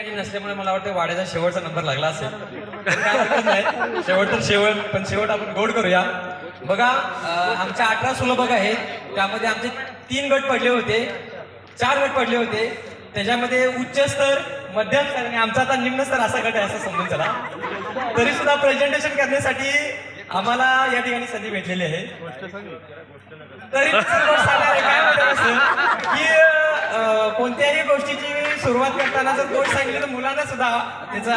काही नसल्यामुळे मला वाटतं वाड्याचा शेवटचा नंबर लागला असेल. शेवट तर शेवट पण शेवट आपण गोड करूया. बघा आमच्या अठरा सुलभक आहेत त्यामध्ये आमचे तीन गट पडले होते. चार गट पडले होते. त्याच्यामध्ये उच्च स्तर मध्यम स्तर आणि आमचा आता निम्न स्तर असा गट आहे असं समजून चला. तरी सुद्धा प्रेझेंटेशन करण्यासाठी आम्हाला या ठिकाणी संधी भेटलेली आहे. तरी काय म्हणत की कोणत्याही गोष्टीची सुरुवात करताना जर गोष्ट सांगितली तर मुलांना सुद्धा त्याचा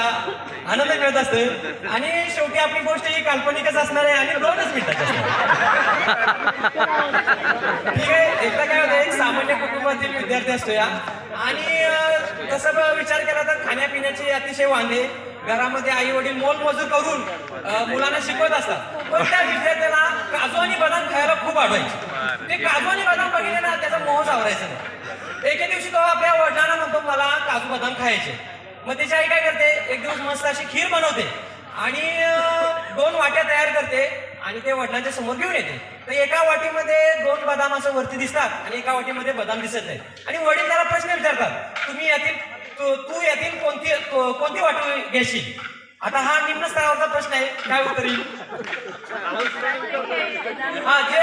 आनंद मिळत असतो. आणि शेवटी आपली गोष्ट ही काल्पनिकच असणार आहे आणि दोनच मिनिटाची ठीक आहे एकदा काय होतं एक सामान्य कुटुंबातील विद्यार्थी असतो या आणि तसं विचार केला तर खाण्यापिण्याची अतिशय वांदे. घरामध्ये आई वडील मोलमजूर करून मुलांना शिकवत असतात. पण त्या विद्यार्थ्याला काजू आणि बदाम खायला खूप आवडायचे. ते काजू आणि बदाम बघितले ना त्याचा मोह सावरायचा एके दिवशी तो आपल्या वडिलांना म्हणतो मला काजू बदाम खायचे. मग त्याची आई काय करते एक दिवस मस्त अशी खीर बनवते आणि दोन वाट्या तयार करते आणि ते वडिलांच्या समोर घेऊन येते. तर एका वाटीमध्ये दोन बदाम असं वरती दिसतात आणि एका वाटीमध्ये बदाम दिसत नाही आणि वडील त्याला प्रश्न विचारतात तुम्ही यातील तू यातील कोणती कोणती वाटी घेशील? आता हा निम्न स्तरावरचा प्रश्न आहे. काय उत्तर येईल? हा जे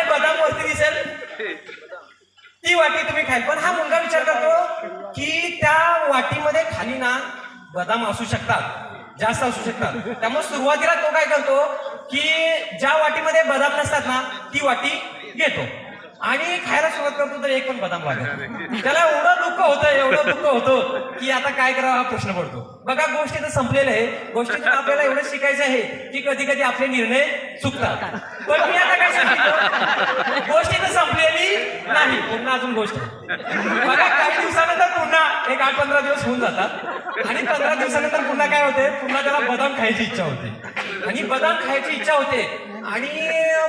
खाईल पण हा मुलगा विचार करतो की त्या वाटीमध्ये खाली ना बदाम असू शकतात जास्त असू शकतात. त्यामुळे सुरुवातीला तो काय करतो की ज्या वाटीमध्ये बदाम नसतात ना ती वाटी घेतो. आणि खायला सुरुवात करतो तर एक पण बदाम लागत त्याला एवढं दुःख होतं एवढं दुःख होतं की आता काय करावं हा प्रश्न पडतो. बघा गोष्टी तर संपलेलं आहे गोष्टीतून आपल्याला एवढं शिकायचं आहे की कधी कधी आपले निर्णय चुकतात. पण मी आता काय सांगितलं गोष्टी तर संपलेली नाही. पुन्हा अजून गोष्ट बघा काही दिवसानंतर पुन्हा एक आठ पंधरा दिवस होऊन जातात. आणि पंधरा दिवसानंतर पुन्हा काय होते? पुन्हा त्याला बदाम खायची इच्छा होते. आणि बदाम खायची इच्छा होते आणि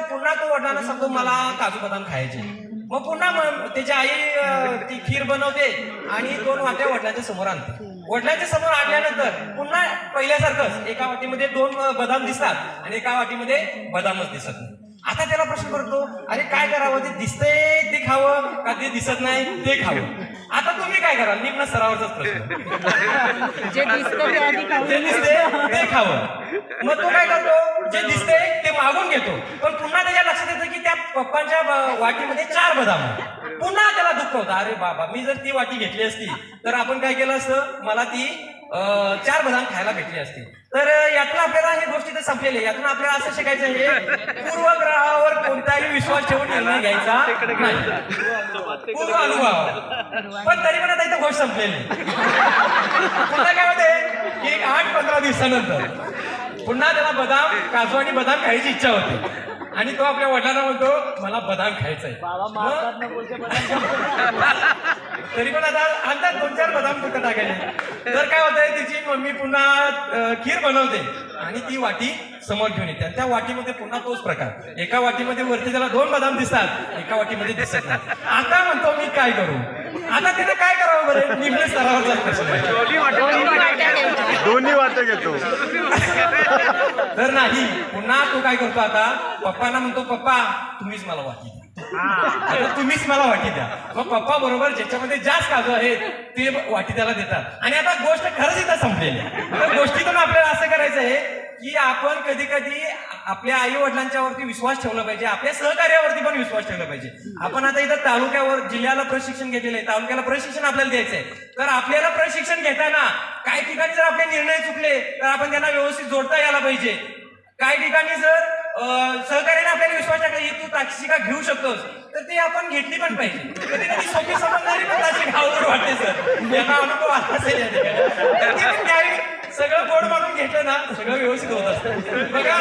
पुन्हा तो वडिलांना सांगतो मला काजू बदाम खायचे मग पुन्हा त्याची आई ती खीर बनवते आणि दोन वाट्या वडिलांच्या समोर आणते. वडिलांच्या समोर आणल्यानंतर पुन्हा पहिल्यासारखंच एका वाटीमध्ये दोन बदाम दिसतात आणि एका वाटीमध्ये बदामच दिसत नाही. आता त्याला प्रश्न करतो अरे काय करावं? ते दिसतंय ते खावं का ते दिसत नाही ते खावं? आता तुम्ही काय कराल? निम्न स्तरावरचाच प्रश्न. जे दिसतं ते आधी खाऊ जे दिसते ते खावं मग तो काय करतो? जे दिसते ते मागून घेतो. पण पुन्हा त्याच्या लक्षात येतं की त्या पप्पांच्या ब- वाटीमध्ये चार बदाम पुन्हा त्याला दुःख होतं. अरे बाबा मी जर ती वाटी घेतली असती तर आपण काय केलं असतं? मला ती चार बदाम खायला भेटली असती तर यातून आपल्याला हे गोष्टी तर संपलेली आहे. यातून आपल्याला असं शिकायचं आहे पूर्वग्रहावर कोणताही विश्वास ठेवून निर्णय घ्यायचा पूर्व अनुभव पण तरी पण आता इथं गोष्ट संपलेली. पुन्हा काय होते की एक आठ पंधरा दिवसानंतर. पुन्हा त्याला बदाम काजू आणि बदाम खायची इच्छा होते. आणि तो आपल्या वडिलांना म्हणतो मला बदाम खायचंय. तरी पण आता आणतात दोन चार बदाम फक्त टाकायचे. तर काय होतंय तिची मम्मी पुन्हा खीर बनवते आणि ती वाटी समोर घेऊन येते. आणि त्या वाटीमध्ये पुन्हा तोच प्रकार. एका वाटीमध्ये वरती त्याला दोन बदाम दिसतात एका वाटीमध्ये दिसत नाही. आता म्हणतो मी काय करू? आता तिथे काय करावं बरं? निम्न प्रश्न आहे. दोन्ही वाटे घेतो. तर नाही पुन्हा तो काय करतो आता? पप्पांना म्हणतो पप्पा तुम्हीच मला वाटी द्या. आता तुम्हीच मला वाटी द्या. मग पप्पा बरोबर ज्याच्यामध्ये जास्त काजू आहेत ते वाटी त्याला देतात. आणि आता गोष्ट खरंच इथं संपलेली आहे. तर गोष्टीतून आपल्याला आहे की आपण कधी कधी आपल्या आई वडिलांच्या वरती विश्वास ठेवला पाहिजे आपल्या सहकार्यावरती पण विश्वास ठेवला पाहिजे. आपण आता इथं तालुक्यावर जिल्ह्याला प्रशिक्षण घेतलेलं आहे तालुक्याला प्रशिक्षण आपल्याला द्यायचं आहे. तर आपल्याला प्रशिक्षण घेताना काही ठिकाणी जर आपले निर्णय चुकले तर आपण त्यांना व्यवस्थित जोडता यायला पाहिजे. काही ठिकाणी जर सहकार्याने आपल्याला विश्वास टाकला ही तू ताक्षिका घेऊ शकतोस? तर ती आपण घेतली पण पाहिजे. कधी कधी सोपी समजणारी पण ताक्षी घावून वाटते सर. यांना अनुभव आला असेल सगळं गोड मानून घेतलं ना सगळं व्यवस्थित होत असतं. बघा.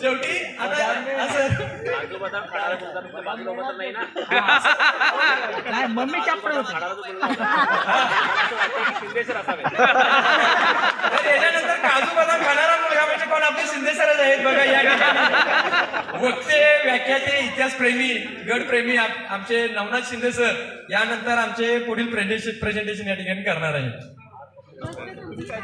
शेवटी आता असं मम्मी चापड होती? तर याच्यानंतर काजू बदाम खाणारा मुलगा म्हणजे कोण? आपले शिंदे सरच आहेत बघा या ठिकाणी. वक्ते व्याख्याते इतिहास प्रेमी गड प्रेमी आमचे नवनाथ शिंदे सर यानंतर आमचे पुढील प्रेझेंटेशन प्रेझेंटेशन या ठिकाणी करणार आहेत. 我